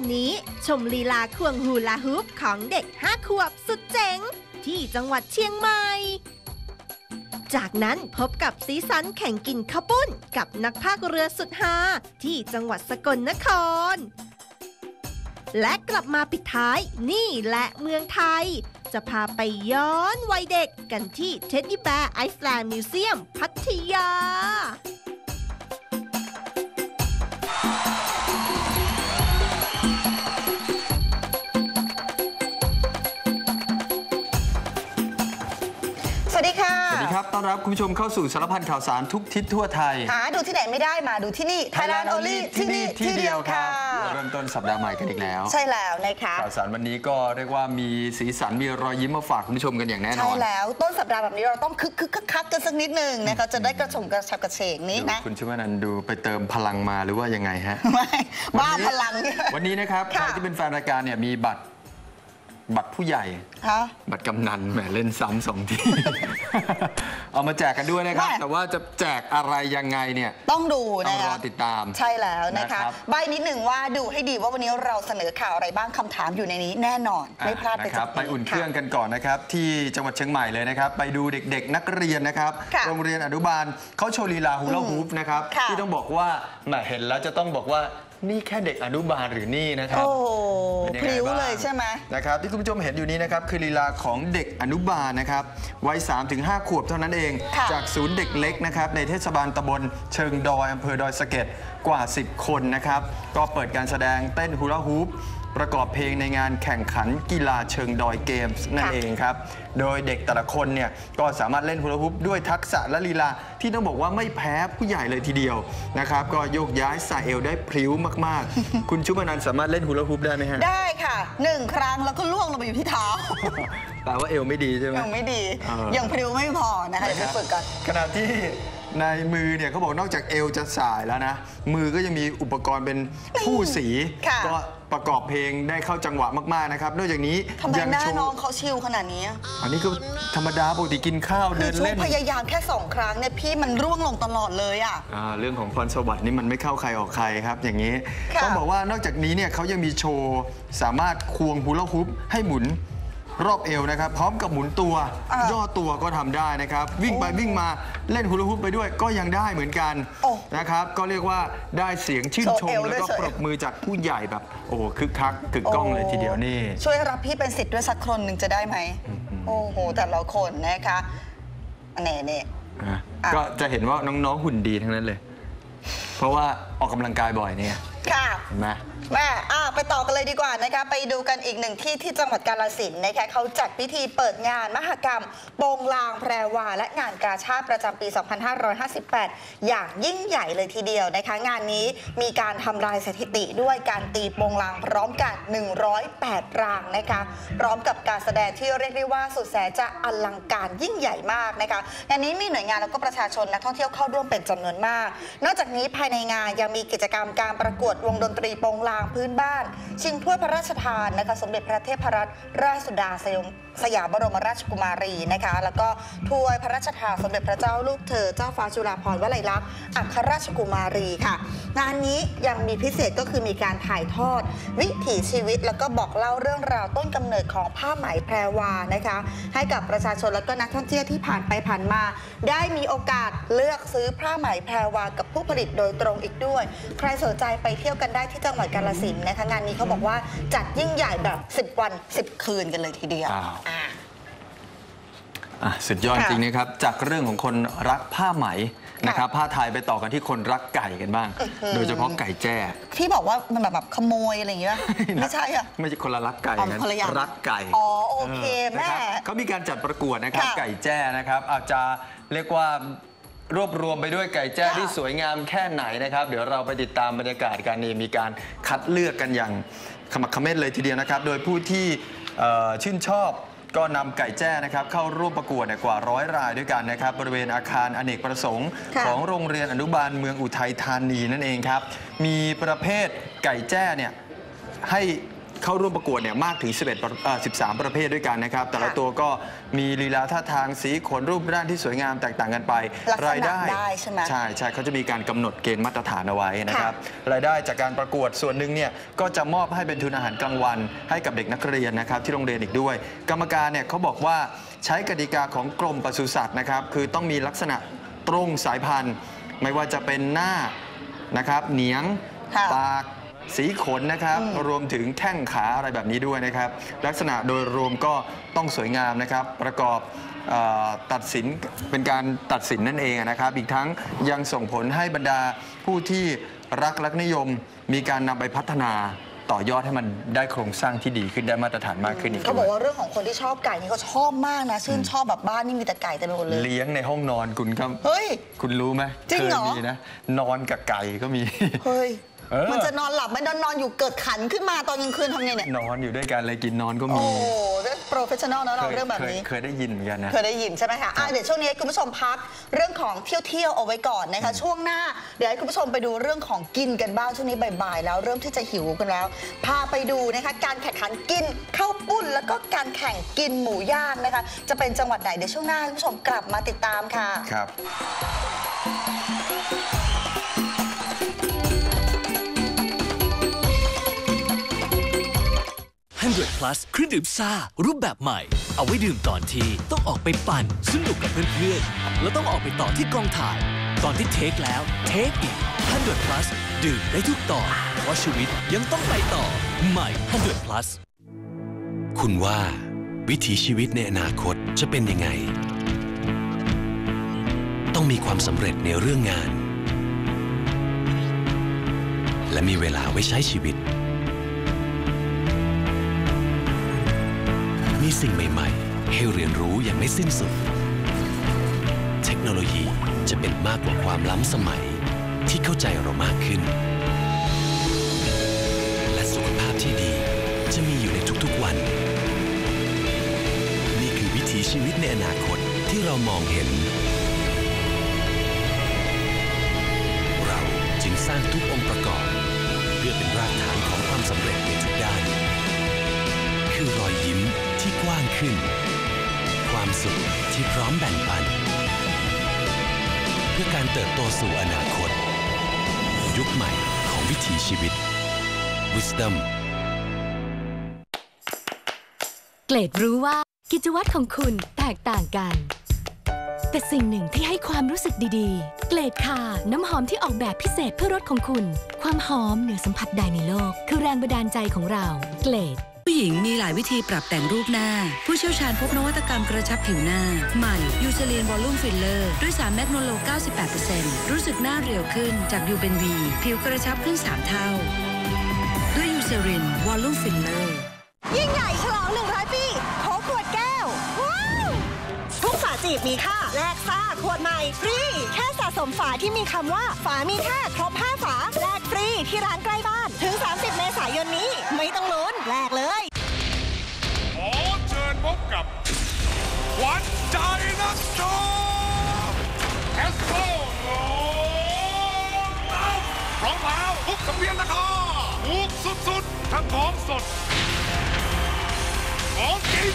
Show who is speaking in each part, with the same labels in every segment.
Speaker 1: ันข่าวสารวันนี้ ชมลีลาควงฮูลาฮูปของเด็ก5ขวบสุดเจ๋ง ที่จังหวัดเชียงใหม่ จากนั้นพบกับสีสันแข่งกินข้าวปุ้น กับนักพากเรือสุดฮาที่จังหวัดสกลนคร และกลับมาปิดท้ายนี่แหละเมืองไทย จะพาไปย้อนวัยเด็กกันที่เท็ดดี้แบร์ไอซ์แลนด์มิวเซียมพัทยา
Speaker 2: ค่ะ
Speaker 3: สวัสดีครับ ต้อนรับคุณผู้ชมเข้าสู่สารพันข่าวสารทุกทิศทั่วไทย
Speaker 2: หาดูที่ไหนไม่ได้มาดูที่นี่ Thailand Only ที่นี่ที่เดียวค่ะ
Speaker 3: เริ่มต้นสัปดาห์ใหม่กันอีกแล้ว
Speaker 2: ใช่แล้วนะคะ
Speaker 3: ข่าวสารวันนี้ก็เรียกว่ามีสีสันมีรอยยิ้มมาฝากคุณผู้ชมกันอย่างแน่น
Speaker 2: ใช่
Speaker 3: อน
Speaker 2: แล้วต้นสัปดาห์แบบนี้เราต้องคึกคึกคักคักกันสักนิดหนึ่งนะคะจะได้กระชงกระชับกระเฉงนี้
Speaker 3: ดู
Speaker 2: นะ
Speaker 3: คุณชุวนันท์ดูไปเติมพลังมาหรือว่ายังไงฮะ
Speaker 2: ไม่บ้าพลังเนี่ย
Speaker 3: วันนี้นะครับใคร
Speaker 2: ค่ะ
Speaker 3: ที่เป็นแฟนรายการเนี่ยมีบัตร บัตรผู้ใหญ่
Speaker 2: ฮะ
Speaker 3: บัตรกำนันแหมเล่นซ้ำสองที เอามาแจกกันด้วยนะครับ
Speaker 2: แม่
Speaker 3: แต่ว่าจะแจกอะไรยังไงเนี่ย
Speaker 2: ต้องดู
Speaker 3: ต้อ
Speaker 2: นะ
Speaker 3: งร
Speaker 2: คะ
Speaker 3: อติดตาม
Speaker 2: ใช่แล้วนะคะ
Speaker 3: นะครับ
Speaker 2: ใบนิดหนึ่งว่าดูให้ดีว่าวันนี้เราเสนอข่าวอะไรบ้างคำถามอยู่ในนี้แน่นอน ไม่พลาดไป
Speaker 3: นะค
Speaker 2: จา
Speaker 3: รั
Speaker 2: ก
Speaker 3: บไปอุ่นเครื่องกันก่อนนะครับ ที่จังหวัดเชียงใหม่เลยนะครับ ไปดูเด็กๆ นักเรียนนะครับ
Speaker 2: ค่ะ
Speaker 3: โรงเรียนอนุบาลเขาโชว์ลีลาฮูลาฮูปนะครับ
Speaker 2: ค่ะ
Speaker 3: ที่ต้องบอกว่าแหมเห็นแล้วจะต้องบอกว่า นี่แค่เด็กอนุบาลหรือนี่นะครับ
Speaker 2: โอ้โห
Speaker 3: เป็นยัง
Speaker 2: พ
Speaker 3: ไง
Speaker 2: ริ้ว
Speaker 3: บ้าง
Speaker 2: เลยใช่ไหม
Speaker 3: นะครับที่คุณผู้ชมเห็นอยู่นี้นะครับคือลีลาของเด็กอนุบาลนะครับวัย 3-5 ขวบเท่านั้นเอง
Speaker 2: ค่ะ
Speaker 3: จากศูนย์เด็กเล็กนะครับในเทศบาลตำบลเชิงดอยอำเภอดอยสะเก็ดกว่า 10 คนนะครับ ก็เปิดการแสดงเต้นฮูลาฮูป ประกอบเพลงในงานแข่งขันกีฬาเชิงดอยเกมส์นั่น
Speaker 2: ค่ะ
Speaker 3: เองครับ โดยเด็กแต่ละคนเนี่ยก็สามารถเล่นฮูลาฮูปด้วยทักษะและลีลา ที่ต้องบอกว่าไม่แพ้ผู้ใหญ่เลยทีเดียวนะครับ ก็โยกย้ายสายเอวได้พริ้วมากๆ คุณชุมานันท์สามารถเล่นฮูลาฮูปได้ไหมฮะ
Speaker 2: ได้ค่ะหนึ่งครั้งแล้วก็ล่วงลงไปอยู่ที่เท้า
Speaker 3: แปลว่าเอวไม่ดีใช่ไหม
Speaker 2: ยังไม่ดี
Speaker 3: เออ
Speaker 2: ยังพริ้วไม่พอนะคะเดี๋ยวไปฝึกกัน
Speaker 3: ขณะที่ในมือเนี่ยเขาบอกนอกจากเอวจะสายแล้วนะ มือก็ยังมีอุปกรณ์เป็นคู่สี
Speaker 2: ค่ะ
Speaker 3: ก็ ประกอบเพลงได้เข้าจังหวะมากๆนะครับนอกจากนี้
Speaker 2: ทำไม
Speaker 3: ยั
Speaker 2: หน้า
Speaker 3: โชว์
Speaker 2: น้องเขาชิลขนาดนี้
Speaker 3: อันนี้ก็ธรรมดาปกติกินข้าว
Speaker 2: คื
Speaker 3: เดิ
Speaker 2: อนช่ว
Speaker 3: เล่
Speaker 2: ง
Speaker 3: น
Speaker 2: พยายามแค่สองครั้งเนี่ยพี่มันร่วงลงตลอดเลยอะ
Speaker 3: อ่าเรื่องของพรสวรรค์นี่มันไม่เข้าใครออกใครครับ อย่างนี้
Speaker 2: ค่ะ
Speaker 3: ต้องบอกว่านอกจากนี้เนี่ยเขายังมีโชว์ สามารถควงฮูลาฮูปให้หมุน รอบเอวนะครับ พร้อมกับหมุนตัว
Speaker 2: อ่า
Speaker 3: ย่อตัวก็ทำได้นะครับ วิ่งไปวิ่งมาเล่นฮูลาฮูปไปด้วยก็ยังได้เหมือนกัน
Speaker 2: โอ้
Speaker 3: นะครับ ก็เรียกว่าได้เสียงชื่นช
Speaker 2: โชว์
Speaker 3: ม
Speaker 2: เอว
Speaker 3: แล้วก็
Speaker 2: ด้วย
Speaker 3: ปรบมือจากผู้ใหญ่แบบ โอ้โหคึกคักกึกก้องเลยทีเดียวนี่
Speaker 2: ช่วยรับพี่เป็นสิทธิ์ด้วยสักคนหนึ่งจะได้ไหม โอ้โห แต่ละคนนะคะอันนี้นี่
Speaker 3: อะ
Speaker 2: อะ
Speaker 3: ก็จะเห็นว่าน้อง ๆ หุ่นดีทั้งนั้นเลย เพราะว่าออกกำลังกายบ่อยเนี่ย
Speaker 2: ค่ะ
Speaker 3: เห็ นไหม
Speaker 2: แม่อะไปต่อกันเลยดีกว่านะคะไปดูกันอีกหนึ่งที่ที่จังหวัดกาลสินธุ์นะคะเขาจัดพิธีเปิดงานมหกรรมโปงลางแพรวา และงานกาชาติประจำปี 2558 อย่างยิ่งใหญ่เลยทีเดียวนะคะ งานนี้มีการทำลายสถิติด้วยการตีโปงลางพร้อมกัน 108 รางนะคะพร้อมกับการแสดงที่เรียกได้ว่าสุดแสนจะอลังการยิ่งใหญ่มากนะคะงานนี้มีหน่วยงานแล้วก็ประชาชนนักท่องเที่ยวเข้าร่วมเป็นจำนวนมาก นอกจากนี้ภายในงานยังมีกิจกรรมการประกวดวงดนตรีโปงลางพื้นบ้าน ชิงถ้วยพระราชทานนะคะสมเด็จพระเทพรัตนราชสุดา สยามบรมราชกุมารีนะคะ แล้วก็ถ้วยพระราชทานสมเด็จพระเจ้าลูกเธอเจ้าฟ้าจุฬาภรณ์วลัยลักษณ์อัครราชกุมารีค่ะ งานนี้ยังมีพิเศษก็คือมีการถ่ายทอด วิถีชีวิต แล้วก็บอกเล่าเรื่องราวต้นกำเนิดของผ้าไหมแพรวานะคะ ให้กับประชาชนและก็นักท่องเที่ยวที่ผ่านไปผ่านมา ได้มีโอกาสเลือกซื้อผ้าไหมแพรวากับผู้ผลิตโดยตรงอีกด้วย ใครสนใจไปเที่ยวกันได้ที่จังหวัดกาฬสินธุ์นะคะงานนี้เขาบอกว่าจัดยิ่งใหญ่แบบ 10 วัน 10 คืนกันเลยทีเดียว
Speaker 3: อ้าว
Speaker 2: อ่า
Speaker 3: อะสุดยอด
Speaker 2: ค่ะ
Speaker 3: จริงนะครับ จากเรื่องของคนรักผ้าไหมนะครับผ้าไทยไปต่อกันที่คนรักไก่กันบ้าง โดยเฉพาะไก่แจ้
Speaker 2: ที่บอกว่ามันแบบแบบขโมยอะไรอย่างเงี้ยไม่ใช่อะ
Speaker 3: ไม่ใช่คนละรักไก่
Speaker 2: อ๋อ
Speaker 3: นะ
Speaker 2: คนละอย่าง
Speaker 3: รักไก่
Speaker 2: อ๋อโอเคแม่
Speaker 3: นะครับเขามีการจัดประกวดนะครับ
Speaker 2: ค่ะ
Speaker 3: ไก่แจ้นะครับอาจจะเรียกว่ารวบรวมไปด้วยไก่แจ้
Speaker 2: ค่ะ
Speaker 3: ที่สวยงามแค่ไหนนะครับ เดี๋ยวเราไปติดตามบรรยากาศกันนี่มีการคัดเลือกกันอย่างขมักเขม้นเลยทีเดียวนะครับ โดยผู้ที่เอ่อชื่นชอบ ก็นำไก่แจ้นะครับเข้าร่วมประกวดเนี่ยกว่าร้อยรายด้วยกันนะครับบริเวณอาคารอเนกประสงค์
Speaker 2: ค่ะ
Speaker 3: ของโรงเรียนอนุบาลเมืองอุทัยธานีนั่นเองครับ มีประเภทไก่แจ้เนี่ยให้ เข้าร่วมประกวดเนี่ยมากถึง 11ประเอ่อ13 ประเภทด้วยกันนะครับ แต่ละ
Speaker 2: ค่ะ
Speaker 3: ตัวก็มีลีลาท่าทางสีขนรูปร่างที่สวยงามแตกต่างกันไป
Speaker 2: ลักษณะ
Speaker 3: รายได้
Speaker 2: ได้ใช่ไหม
Speaker 3: ใช่ใช่เขาจะมีการกำหนดเกณฑ์มาตรฐานเอาไว้นะครับ รายได้จากการประกวดส่วนหนึ่งเนี่ยก็จะมอบให้เป็นทุนอาหารกลางวัน ให้กับเด็กนักเรียนนะครับที่โรงเรียนอีกด้วย กรรมการเนี่ยเขาบอกว่าใช้กติกาของกรมปศุสัตว์นะครับคือต้องมีลักษณะตรงสายพันธุ์ ไม่ว่าจะเป็นหน้านะครับเหนียง
Speaker 2: ค่ะ
Speaker 3: ปาก สีขนนะครับ รวมถึงแข้งขาอะไรแบบนี้ด้วยนะครับ ลักษณะโดยรวมก็ต้องสวยงามนะครับ ประกอบเออตัดสินเป็นการตัดสินนั่นเองนะครับ อีกทั้งยังส่งผลให้บรรดาผู้ที่รักลักนิยม มีการนำไปพัฒนาต่อยอดให้มันได้โครงสร้างที่ดีขึ้นได้มาตรฐานมากขึ้นอีก
Speaker 2: เขาบอก
Speaker 3: ด้วย
Speaker 2: ว่าเรื่องของคนที่ชอบไก่นี่เขาชอบมากนะ ชื่นชอบแบบบ้านนี่มีแต่ไก่เต็มไปหมดเลย
Speaker 3: เลี้ยงในห้องนอนคุณครับ
Speaker 2: เฮ้ย
Speaker 3: คุณรู้ไหม
Speaker 2: จริง
Speaker 3: เคย
Speaker 2: เหรอ
Speaker 3: มีนะนอนกับไก่ก็มี
Speaker 2: เฮ้ย
Speaker 3: เออ
Speaker 2: มันจะนอนหลับไหม่นอนนอนอยู่เกิดขันขึ้นมาตอนกลางคืนทำไงเนี่ย
Speaker 3: นอนอยู่ด้วยกันเลยกินนอนก็
Speaker 2: โอ้
Speaker 3: มี
Speaker 2: เรื่องโปรเฟชชั่นอลนะเราเรื่องแบบนี้
Speaker 3: คยเคยได้ยินเหมือนกันนะ
Speaker 2: เคยได้ยินใช่ไหมคะอะเดี๋ยวช่วงนี้ให้คุณผู้ชมพักเรื่องของเที่ยวเที่ยวๆเอาไว้ก่อนนะคะ ช่วงหน้าเดี๋ยวให้คุณผู้ชมไปดูเรื่องของกินกันบ้างช่วงนี้บ่ายๆแล้วเริ่มที่จะหิวกันแล้ว พาไปดูนะคะการแข่งขันกินข้าวปุ้น แล้วก็การแข่งกินหมูย่างนะคะ จะเป็นจังหวัดไหนเดี๋ยวช่วงหน้าให้คุณผู้ชมกลับมาติดตามค่ะ
Speaker 3: ครับ
Speaker 4: 100 plus เครื่องดื่มซ่า รูปแบบใหม่ เอาไว้ดื่มตอนที่ต้องออกไปปั่นสนุกกับเพื่อนๆ แล้วต้องออกไปต่อที่กองถ่าย ตอนที่เทคแล้ว เทคอีก100 plus ดื่มได้ทุกตอนเพราะชีวิตยังต้องไปต่อ ใหม่100 plus
Speaker 5: คุณว่า วิถีชีวิตในอนาคตจะเป็นยังไง ต้องมีความสำเร็จในเรื่องงาน และมีเวลาไว้ใช้ชีวิต มีสิ่งใหม่ ๆ ให้เรียนรู้อย่างไม่สิ้นสุด เทคโนโลยีจะเป็นมากกว่าความล้ำสมัยที่เข้าใจเรามากขึ้น และสุขภาพที่ดีจะมีอยู่ในทุกๆวัน นี่คือวิถีชีวิตในอนาคตที่เรามองเห็น เราจึงสร้างทุกองค์ประกอบ เพื่อเป็นรากฐานของความสำเร็จในทุกด้าน คือรอยยิ้มที่ ขึ้น ความสุขที่พร้อมแบ่งปัน เพื่อการเติบโตสู่อนาคต ยุคใหม่ของวิถีชีวิต Wisdom
Speaker 6: เกรดรู้ว่ากิจวัตรของคุณแตกต่างกัน แต่สิ่งหนึ่งที่ให้ความรู้สึกดีๆ เกรดค่ะน้ำหอมที่ออกแบบพิเศษเพื่อรถของคุณ ความหอมเหนือสัมผัสใดในโลก คือแรงบันดาลใจของเรา เกรด
Speaker 7: ผู้หญิงมีหลายวิธีปรับแต่งรูปหน้า ผู้เชี่ยวชาญพบนวัตกรรมกระชับผิวหน้า ใหม่ยูเซลีนวอลลุ่มฟิลเลอร์ด้วยสารแมกโนโล 98%รู้สึกหน้าเรียวขึ้นจากยูเบนวีผิวกระชับขึ้น 3 เท่า ด้วยยูเซรินวอลลุ่มฟิลเลอร์
Speaker 1: ยิ่งใหญ่ฉลอง 100 ปีโคขวดแก้ว ว้าวทุกฝาจีบมีค่าแลกซ่าขวดใหม่ฟรี แค่สะสมฝาที่มีคำว่า ฝามีค่าครบ 5 ฝาแลกฟรีที่ร้านใกล้บ้านถึง 30 เมษายนนี้ ไม่ต้องลุ้นแลกเลย
Speaker 8: พบกับวานใจนักชมแอสโตโนน้ำรองเท้าทุกสังเวียนราคาถูกสุดๆ ทั้งของสด ของจริง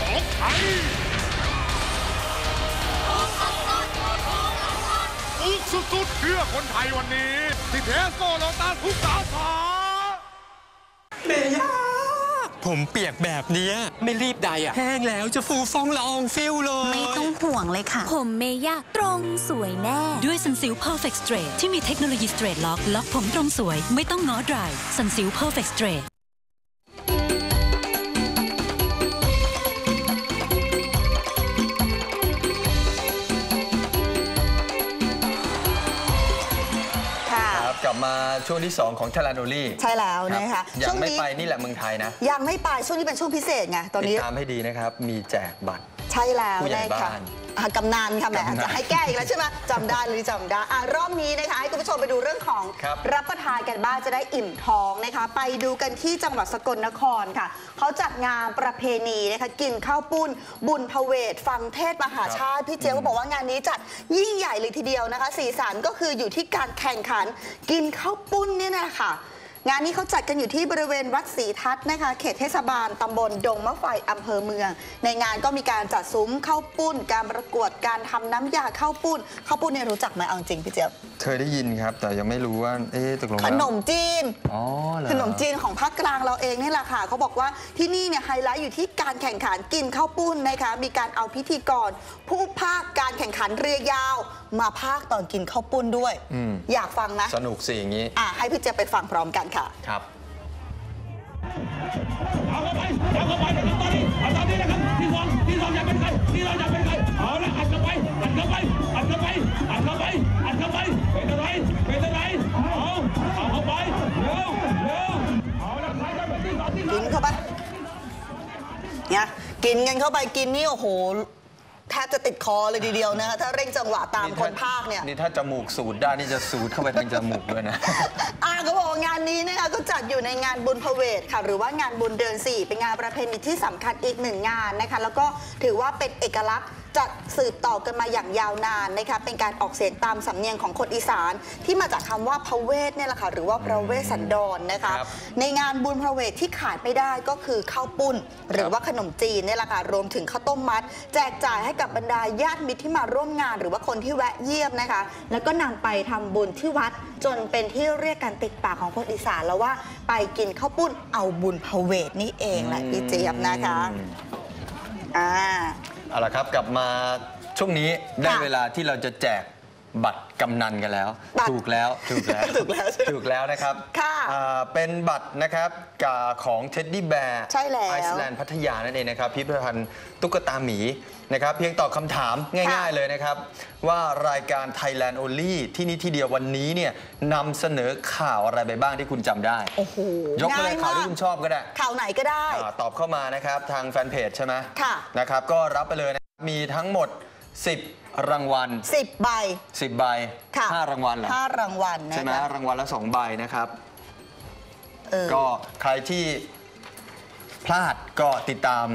Speaker 8: ของไทยถูกสุดๆ เพื่อคนไทยวันนี้ ที่เทสโกโลตัสทุกสาขา
Speaker 9: ผมเปียกแบบเนี้ยไม่รีบใดอะ แห้งแล้วจะฟูฟองละอองฟิลเลย
Speaker 10: ไม่ต้องห่วงเลยค่ะ ผมเมย่าตรงสวยแน่
Speaker 6: ด้วยสันซิล Perfect Straight ที่มีเทคโนโลยี Straight Lock ล็อกผมตรงสวย ไม่ต้องง้อดรายสันซิล Perfect Straight
Speaker 3: ช่วงที่ 2 ของ t ท l a n o l y
Speaker 2: ใช่แล้วนะคะ
Speaker 3: ยั
Speaker 2: ช่
Speaker 3: ง
Speaker 2: วง
Speaker 3: ไม่
Speaker 2: นี้
Speaker 3: ไปนี่แหละเมืองไทยนะ
Speaker 2: ยังไม่ไปช่วงนี้เป็นช่วงพิเศษไงตอน
Speaker 3: ติ
Speaker 2: นี้
Speaker 3: ดตามให้ดีนะครับ มีแจกบัตร
Speaker 2: ใช่แล้ว
Speaker 3: ผู้ใหญ่
Speaker 2: นะคะ
Speaker 3: บ้าน
Speaker 2: อะกำนันค่ะแหม
Speaker 3: กำนัน
Speaker 2: จะให้แก้อีกแล้วใช่ไหมจำได้หรือจำได้อะรอบนี้นะคะให้คุณผู้ชมไปดูเรื่องของ
Speaker 3: ครับ
Speaker 2: รับประทานกันบ้างจะได้อิ่มท้องนะคะ ไปดูกันที่จังหวัดสกลนครค่ะเขาจัดงานประเพณีนะคะกินข้าวปุ้น บุญพเวทฟังเทศมหาชาติพี่เจียวก็บอกว่างานนี้จัดยิ่งใหญ่เลยทีเดียวนะคะ สีสันก็คืออยู่ที่การแข่งขัน กินข้าวปุ้นเนี่ยนะคะ งานนี้เขาจัดกันอยู่ที่บริเวณวัดศรีทัศน์นะคะ เขตเทศบาลตำบลดงมะไฟอำเภอเมือง ในงานก็มีการจัดซุ้มข้าวปุ้น การประกวดการทำน้ำยาข้าวปุ้นข้าวปุ้นเนี่ยรู้จักไหมเอาจริงพี่เจี๊ยบ
Speaker 3: เคยได้ยินครับ แต่ยังไม่รู้ว่าเอ๊ะตกลง
Speaker 2: ข
Speaker 3: แล้ว
Speaker 2: นมจีน
Speaker 3: อ๋อเหรอ
Speaker 2: ขนมจีนของภาคกลางเราเองนี่แหละค่ะเขาบอกว่าที่นี่เนี่ยไฮไลท์อยู่ที่การแข่งขันกินข้าวปุ้นนะคะมีการเอาพิธีกร ผู้ภาคการแข่งขันเรือยาว มาภาคตอนกินข้าวปุ้นด้วย
Speaker 3: อืม
Speaker 2: อยากฟังนะ
Speaker 3: สนุกสิอย่างนี้
Speaker 2: อะให้พี่เจี๊ยบไปฟังพร้อมกันค่ะ
Speaker 3: ครับ
Speaker 8: เอาเข้าไปเอาเข้าไปนะครับตอนนี้เอาตอนนี้นะครับที่สองที่สองจะเป็นใครที่เราจะเป็นใครเอาละอัดเข้าไปอัดเข้าไปอัดเข้าไปอัดเข้าไปอัดเข้าไปเป็นอะไรเป็นอะไรเอาเอาเข้าไปเร็วเร็วเอาละใครจะเป็นที่สองที่ส
Speaker 2: กิ
Speaker 8: อง
Speaker 2: นเข้าไปเนี่ยกินกันเข้าไปกินนี่โอ้โหแท บจะติดคอเลยทีเดียวนะคะถ้าเร่งจังหวะตามคนภาคเนี่ย
Speaker 3: นี่ถ้าจมูกสูดได้นี่จะสูดเข้าไปทางจมูกด้วยนะ
Speaker 2: อ่าเขาบอกว่างานนี้นะคะก็จัดอยู่ในงานบุญพเวทค่ะ หรือว่างานบุญเดือน4เป็นงานประเพณีที่สำคัญอีกหนึ่งงานนะคะ แล้วก็ถือว่าเป็นเอกลักษณ์ จัดสืบต่อกันมาอย่างยาวนานนะคะเป็นการออกเสียงตามสำเนียงของคนอีสาน ที่มาจากคำว่าพระเวทเนี่ยแหละค่ะหรือว่าพระเวสสันดรนะคะ
Speaker 3: ครับ
Speaker 2: ในงานบุญพระเวทที่ขาดไม่ได้ก็คือข้าวปุ้น หรือว่าขนมจีนเนี่ยแหละค่ะรวมถึงข้าวต้มมัด แจกจ่ายให้กับบรรดาญาติมิตรที่มาร่วมงาน หรือว่าคนที่แวะเยี่ยมนะคะ แล้วก็นำไปทำบุญที่วัด จนเป็นที่เรียกกันติดปากของคนอีสานแล้วว่าไปกินข้าวปุ้นเอาบุญพระเวทนี่เองแหละพี่เจี๊ยบนะคะอ่า
Speaker 3: เอาละครับกลับมาช่วงนี้ได้
Speaker 2: ค่ะ
Speaker 3: เวลาที่เราจะแจก บัตรกำนันกันแล้ว
Speaker 2: บัตร
Speaker 3: ถูกแล้วถูกแล้ว
Speaker 2: ถูกแล้วใช่ไหม
Speaker 3: ถูกแล้วนะครับ
Speaker 2: ค่ะ
Speaker 3: อ่าเป็นบัตรนะครับกาของเท็ดดี้แบร์
Speaker 2: ใช่แล้ว
Speaker 3: ไอซ์แลนด์พัทยานั่นเองนะครับพิพิธภัณฑ์ตุ๊กตาหมีนะครับเพียงตอบคำถามง่าย ๆ เลยนะครับ ว่ารายการ Thailand Only ที่นี่ที่เดียววันนี้เนี่ยนำเสนอข่าวอะไรไปบ้างที่คุณจำได้
Speaker 2: โอ้โห
Speaker 3: ยกไปเลย
Speaker 2: ง่ายมาก
Speaker 3: ข่าวที่คุณชอบก็ได้
Speaker 2: ข่าวไหนก็ได้
Speaker 3: อ่าตอบเข้ามานะครับ ทางแฟนเพจใช่ไหม
Speaker 2: ค่ะ
Speaker 3: นะครับ ก็รับไปเลยนะครับมีทั้งหมด 10 รางวัล
Speaker 2: 10 ใบ
Speaker 3: 10 ใบ
Speaker 2: ค่ะ
Speaker 3: 5รางวัลเหรอ
Speaker 2: ห้ารางวัลนะ
Speaker 3: ใช่ไหม
Speaker 2: คะ
Speaker 3: รางวัลละ2ใบนะครับ
Speaker 2: เออ
Speaker 3: ก็ใครที่พลาดก็ติดตาม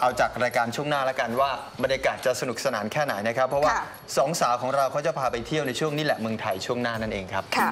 Speaker 3: เอาจากรายการช่วงหน้าแล้วกันว่าบรรยากาศจะสนุกสนานแค่ไหนนะครับ เพราะว่า
Speaker 2: ค่ะ
Speaker 3: สองสาวของเราเขาจะพาไปเที่ยวในช่วงนี้แหละเมืองไทยช่วงหน้านั่นเองครับ
Speaker 2: ค่ะ